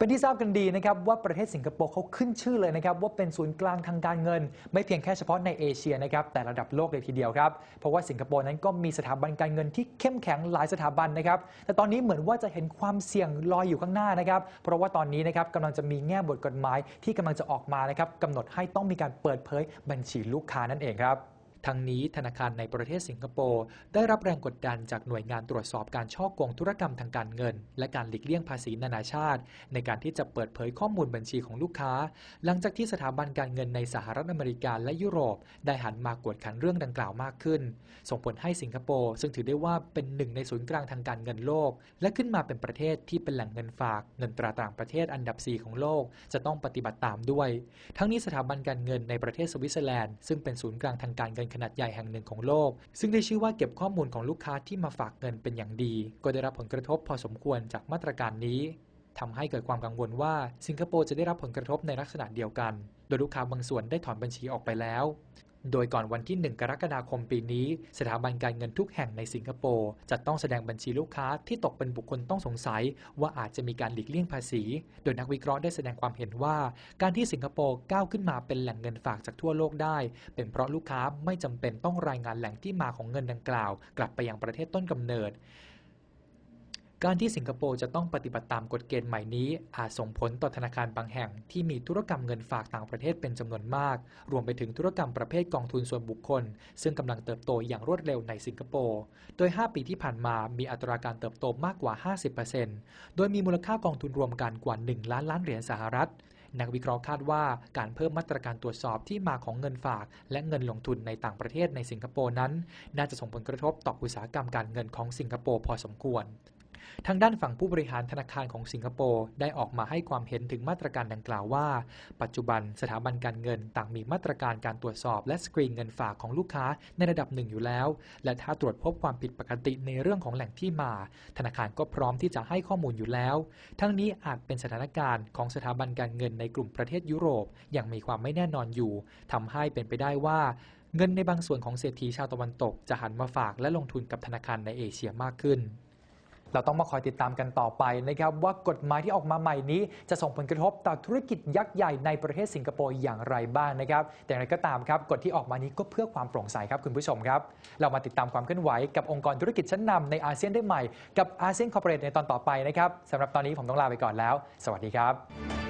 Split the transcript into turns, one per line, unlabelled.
เป็นที่ทราบกันดีนะครับว่าประเทศสิงคโปร์เขาขึ้นชื่อเลยนะครับว่าเป็นศูนย์กลางทางการเงิน ไม่เพียงแค่เฉพาะในเอเชียนะครับแต่ระดับโลกเลยทีเดียวครับเพราะว่าสิงคโปร์นั้นก็มีสถาบันการเงินที่เข้มแข็งหลายสถาบันนะครับแต่ตอนนี้เหมือนว่าจะเห็นความเสี่ยงลอยอยู่ข้างหน้านะครับเพราะว่าตอนนี้นะครับกำลังจะมีแง่บทกฎหมายที่กำลังจะออกมานะครับกำหนดให้ต้องมีการเปิดเผยบัญชีลูกค้านั่นเองครับ ทั้งนี้ธนาคารในประเทศสิงคโปร์ได้รับแรงกดดันจากหน่วยงานตรวจสอบการช่อโกงธุรกรรมทางการเงิน และการหลีกเลี่ยงภาษีนานาชาติ ในการที่จะเปิดเผยข้อมูลบัญชีของลูกค้า หลังจากที่สถาบันการเงินในสหรัฐอเมริกาและยุโรป ได้หันมากวดขันเรื่องดังกล่าวมากขึ้น ส่งผลให้สิงคโปร์ซึ่งถือได้ว่าเป็นหนึ่งในศูนย์กลางทางการเงินโลก และขึ้นมาเป็นประเทศที่เป็นแหล่งเงินฝาก เงินตราต่างประเทศอันดับ 4 ของโลก จะต้องปฏิบัติตามด้วย ทั้งนี้สถาบันการเงินในประเทศสวิตเซอร์แลนด์ซึ่งเป็นศูนย์กลางทางการเงินขนาดใหญ่แห่งหนึ่งของโลก ซึ่งได้ชื่อว่าเก็บข้อมูลของลูกค้าที่มาฝากเงินเป็นอย่างดี ก็ได้รับผลกระทบพอสมควรจากมาตรการนี้ ทำให้เกิดความกังวลว่าสิงคโปร์จะได้รับผลกระทบในลักษณะเดียวกัน โดยลูกค้าบางส่วนได้ถอนบัญชีออกไปแล้ว โดยก่อนวันที่ 1 กรกฎาคมปีนี้ สถาบันการเงินทุกแห่งในสิงคโปร์จะต้องแสดงบัญชีลูกค้าที่ตกเป็นบุคคลต้องสงสัย ว่าอาจจะมีการหลีกเลี่ยงภาษี โดยนักวิเคราะห์ได้แสดงความเห็นว่า การที่สิงคโปร์ก้าวขึ้นมาเป็นแหล่งเงินฝากจากทั่วโลกได้ เป็นเพราะลูกค้าไม่จำเป็นต้องรายงานแหล่งที่มาของเงินดังกล่าว กลับไปยังประเทศต้นกำเนิด การที่สิงคโปร์จะต้องปฏิบัติตามกฎเกณฑ์ใหม่นี้ อาจส่งผลต่อธนาคารบางแห่งที่มีธุรกรรมเงินฝากต่างประเทศเป็นจำนวนมาก รวมไปถึงธุรกรรมประเภทกองทุนส่วนบุคคล ซึ่งกำลังเติบโตอย่างรวดเร็วในสิงคโปร์ โดย 5 ปีที่ผ่านมามีอัตราการเติบโตมากกว่า 50%โดยมีมูลค่ากองทุนรวมกันกว่า 1 ล้านล้านเหรียญสหรัฐนักวิเคราะห์คาดว่าการเพิ่มมาตรการตรวจสอบที่มาของเงินฝาก และเงินลงทุนในต่างประเทศในสิงคโปร์นั้น น่าจะส่งผลกระทบต่ออุตสาหกรรมการเงินของสิงคโปร์พอสมควร ทางด้านฝั่งผู้บริหารธนาคารของสิงคโปร์ได้ออกมาให้ความเห็นถึงมาตรการดังกล่าวว่า ปัจจุบันสถาบันการเงินต่างมีมาตรการการตรวจสอบ และสกรีนเงินฝากของลูกค้าในระดับหนึ่งอยู่แล้ว และถ้าตรวจพบความผิดปกติในเรื่องของแหล่งที่มา ธนาคารก็พร้อมที่จะให้ข้อมูลอยู่แล้ว ทั้งนี้อาจเป็นสถานการณ์ของสถาบันการเงินในกลุ่มประเทศยุโรปยังมีความไม่แน่นอนอยู่ทำให้เป็นไปได้ว่าเงินในบางส่วนของเศรษฐีชาวตะวันตกจะหันมาฝากและลงทุนกับธนาคารในเอเชียมากขึ้น เราต้องมาคอยติดตามกันต่อไปนะครับว่ากฎหมายที่ออกมาใหม่นี้จะส่งผลกระทบต่อธุรกิจยักษ์ใหญ่ในประเทศสิงคโปร์อย่างไรบ้างนะครับ แต่อย่างไรก็ตามครับกฎที่ออกมานี้ก็เพื่อความโปร่งใสครับคุณผู้ชมครับ เรามาติดตามความเคลื่อนไหวกับองค์กรธุรกิจชั้นนำในอาเซียนได้ใหม่ กับอาเซียนคอร์ปอเรทในตอนต่อไปนะครับสำหรับตอนนี้ผมต้องลาไปก่อนแล้ว สวัสดีครับ